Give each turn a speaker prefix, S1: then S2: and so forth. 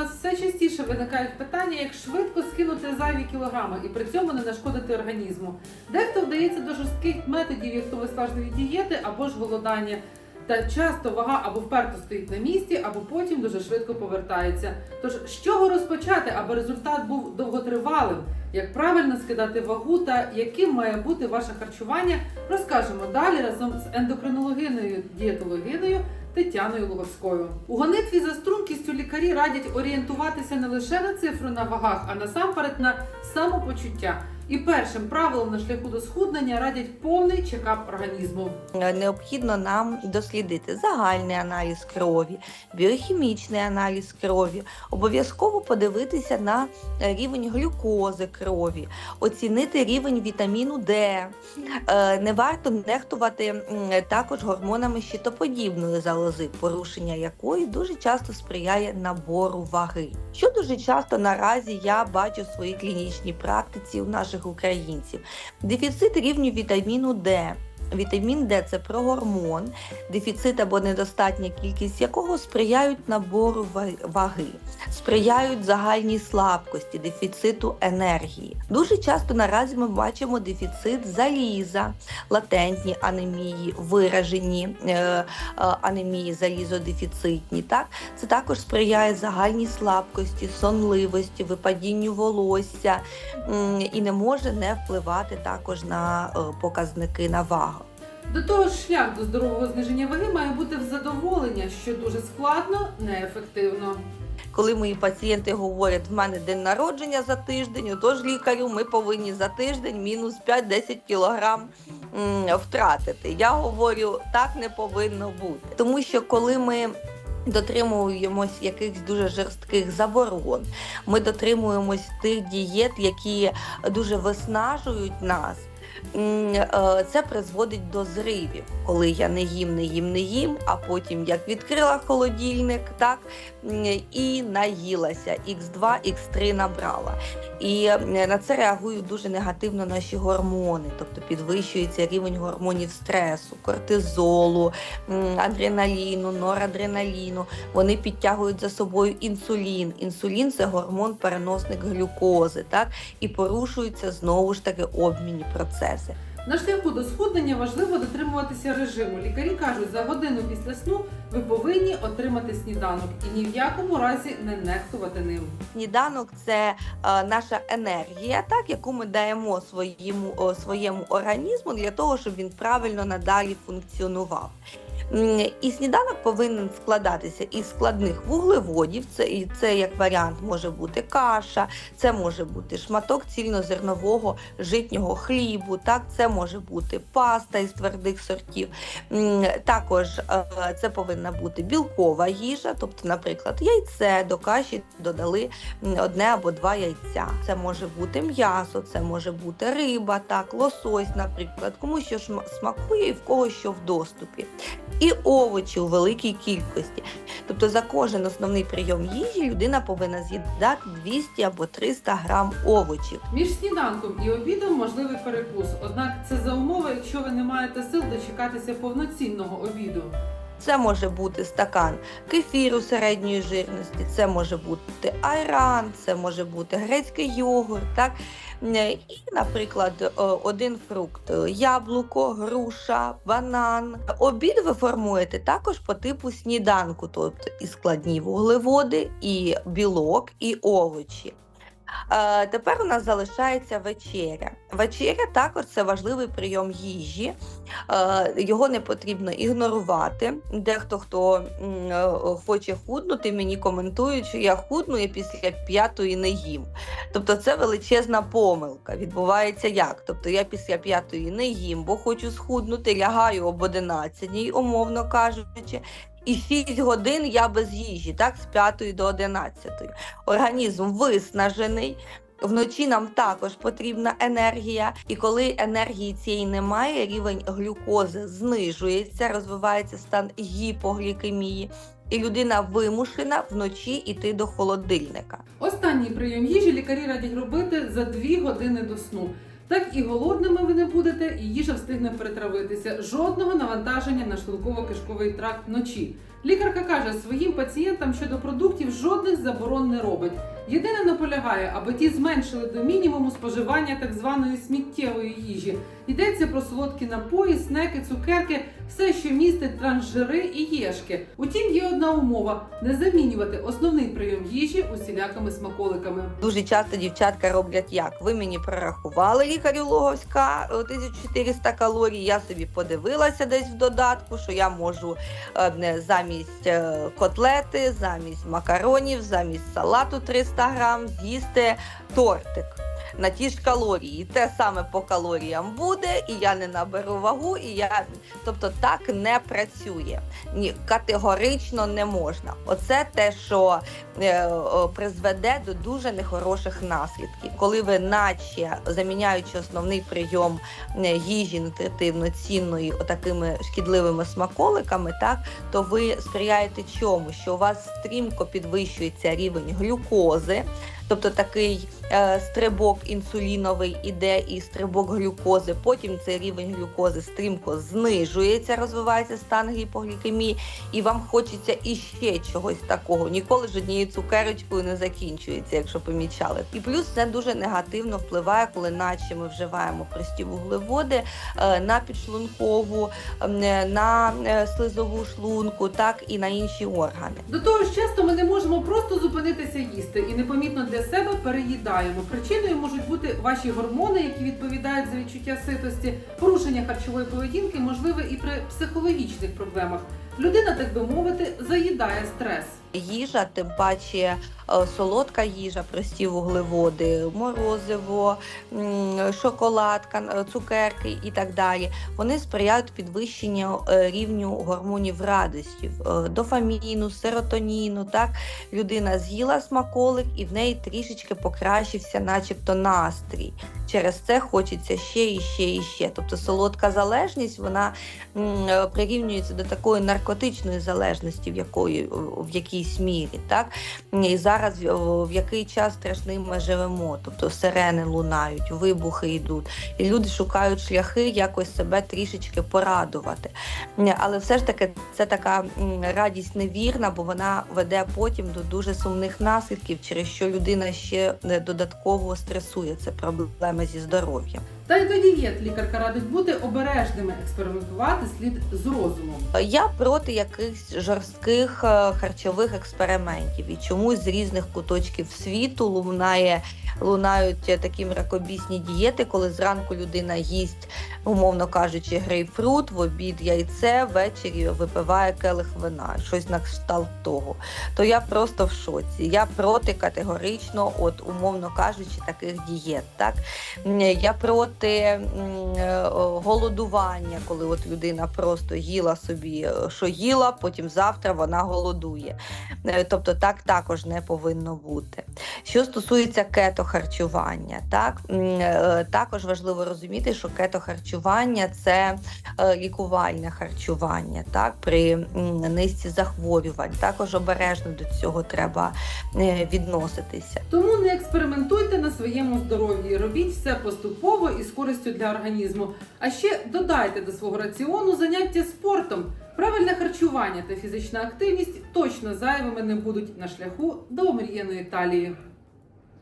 S1: нас все частіше виникають питання, як швидко скинути зайві кілограми і при цьому не нашкодити організму. Дехто вдається до жорстких методів, як то виснажливі дієти або ж голодання. Та часто вага або вперто стоїть на місці, або потім дуже швидко повертається. Тож з чого розпочати, аби результат був довготривалим? Як правильно скидати вагу та яким має бути ваше харчування, розкажемо далі разом з ендокринологиною дієтологиною Тетяною Луговською. У гонитві за стрункістю лікарі радять орієнтуватися не лише на цифру на вагах, а насамперед на самопочуття. І першим правилом на шляху до схуднення радять повний чекап організму.
S2: необхідно нам дослідити загальний аналіз крові, біохімічний аналіз крові, обов'язково подивитися на рівень глюкози крові, оцінити рівень вітаміну Д. Е, Не варто нехтувати також гормонами щитоподібної залози, порушення якої дуже часто сприяє набору ваги. Що дуже часто наразі я бачу в своїй клінічній практиці у наших українців. Дефіцит рівню вітаміну Д. Вітамін Д це прогормон, дефіцит або недостатня кількість якого сприяють набору ваги, сприяють загальній слабкості, дефіциту енергії. Дуже часто наразі ми бачимо дефіцит заліза, латентні анемії, виражені е, е, анемії залізодефіцитні. Так? Це також сприяє загальній слабкості, сонливості, випадінню волосся і не може не впливати також на е, показники на вагу.
S1: До того ж, шлях до здорового зниження ваги має бути в задоволення, що дуже складно, неефективно.
S2: Коли мої пацієнти говорять, в мене день народження за тиждень, отож лікарю ми повинні за тиждень мінус 5-10 кілограм втратити. Я говорю, так не повинно бути. Тому що коли ми дотримуємось якихось дуже жорстких заборон, ми дотримуємось тих дієт, які дуже виснажують нас. Е, Це призводить до зривів, коли я не їм, не їм, не їм, а потім як відкрила холодильник, так і наїлася Х2, Х3 набрала. І на це реагують дуже негативно наші гормони, тобто підвищується рівень гормонів стресу, кортизолу, адреналіну, норадреналіну. Вони підтягують за собою інсулін. Інсулін це гормон-переносник глюкози, так і порушуються знову ж таки обмінні процеси.
S1: На шляху до схуднення важливо дотримуватися режиму. Лікарі кажуть, за годину після сну ви повинні отримати сніданок і ні в якому разі не нехтувати ним.
S2: Сніданок це е, наша енергія, так яку ми даємо своєму, своєму організму для того, щоб він правильно надалі функціонував. І сніданок повинен складатися із складних вуглеводів. Це і це як варіант може бути каша, це може бути шматок цільнозернового житнього хлібу. Так, це може бути паста із твердих сортів. Також е, це повинна бути білкова їжа, тобто, наприклад, яйце до каші додали одне або два яйця. Це може бути м'ясо, це може бути риба, так, лосось, наприклад, кому що смакує і в кого що в доступі. І овочі у великій кількості. Тобто за кожен основний прийом їжі людина повинна з'їдати 200 або 300 грам овочів.
S1: Між сніданком і обідом можливий перекус. Однак це за умови, якщо ви не маєте сил дочекатися повноцінного обіду.
S2: Це може бути стакан кефіру середньої жирності, це може бути айран, це може бути грецький йогурт, так? Е, І, наприклад, е, один фрукт е, яблуко, груша, банан. Обід ви формуєте також по типу сніданку, тобто і складні вуглеводи, і білок, і овочі. Е, Тепер у нас залишається вечеря. Вечеря також це важливий прийом їжі. Е, Його не потрібно ігнорувати. Дехто, хто е, хоче худнути, мені коментують, що я худну і після п'ятої не їм. Тобто це величезна помилка. Відбувається як? Тобто я після п'ятої не їм, бо хочу схуднути, лягаю об 11, умовно кажучи. І 6 годин я без їжі, так, з 5 до 11. Організм виснажений, Вночі нам також потрібна енергія, і коли енергії цієї немає, рівень глюкози знижується, розвивається стан гіпоглікемії, і людина вимушена вночі йти до холодильника.
S1: Останній прийом їжі лікарі радять робити за 2 години до сну. Так і голодними ви не будете, і їжа встигне перетравитися. Жодного навантаження на шлунково-кишковий тракт вночі. Лікарка каже, своїм пацієнтам щодо продуктів жодних заборон не робить. Єдине наполягає, аби ті зменшили до мінімуму споживання так званої сміттєвої їжі. Йдеться про солодкі напої, снеки, цукерки, все, що містить трансжири і єшки. Утім, є одна умова: не замінювати основний прийом їжі усілякими смаколиками.
S2: Дуже часто дівчатка роблять як? Ви мені прорахували лікарю Логовська е, 1400 калорій. Я собі подивилася десь в додатку, що я можу е, замість е, котлети, замість макаронів, замість салату 300 грам з'їсти тортик. На ті ж калорії, те саме по калоріям буде, і я не наберу вагу, і я тобто так не працює. Ні, категорично не можна. Оце те, що е, призведе до дуже нехороших наслідків, коли ви, наче заміняючи основний прийом е, їжі нутритивно цінної отакими шкідливими смаколиками, так то ви сприяєте чому? Що у вас стрімко підвищується рівень глюкози. Тобто такий е, стрибок інсуліновий іде і стрибок глюкози. Потім цей рівень глюкози стрімко знижується, розвивається стан гіпоглікемії, і вам хочеться іще чогось такого. Ніколи ж однією цукерочкою не закінчується, якщо помічали. І плюс це дуже негативно впливає, коли наче ми вживаємо прості вуглеводи е, на підшлункову, е, на е, слизову шлунку, так і на інші органи.
S1: До того ж, часто ми не можемо просто зупинитися їсти і непомітно для себе переїдаємо. Причиною можуть бути ваші гормони, які відповідають за відчуття ситості, порушення харчової поведінки, можливе і при психологічних проблемах. Людина, так би мовити, заїдає стрес.
S2: Їжа, тим паче е, солодка їжа, прості вуглеводи, морозиво, шоколадка, цукерки і так далі. Вони сприяють підвищенню е, рівню гормонів радості, е, дофаміну, серотоніну. Так людина з'їла смаколик і в неї трішечки покращився, начебто, настрій. Через це хочеться ще і ще і ще. Тобто солодка залежність вона прирівнюється до такої наркотичної залежності, в якої в якійсь мірі, так і зараз в, який час страшний ми живемо. Тобто сирени лунають, вибухи йдуть, і люди шукають шляхи якось себе трішечки порадувати. Але все ж таки це така радість невірна, бо вона веде потім до дуже сумних наслідків, через що людина ще е, додатково стресує. Це проблеми зі здоров'ям.
S1: Та й до дієт лікарка радить бути обережними, експериментувати слід з розумом.
S2: Я проти якихось жорстких е, харчових експериментів і чомусь з різних куточків світу лунає, лунають такі мракобісні дієти, коли зранку людина їсть, умовно кажучи, грейпфрут, в обід яйце, ввечері випиває келих вина, щось на кшталт того. То я просто в шоці. Я проти категорично, от умовно кажучи, таких дієт. Так я проти м, е, голодування, коли от людина просто їла собі, е, що їла, потім завтра вона голодує. Е, Тобто так також не повинно бути. Що стосується кетохарчування, так також важливо розуміти, що кетохарчування це лікувальне харчування, так при низці захворювань. Також обережно до цього треба відноситися.
S1: Тому не експериментуйте на своєму здоров'ї, робіть все поступово і з користю для організму. А ще додайте до свого раціону заняття спортом. Правильне харчування та фізична активність точно зайвими не будуть на шляху до омріяної талії.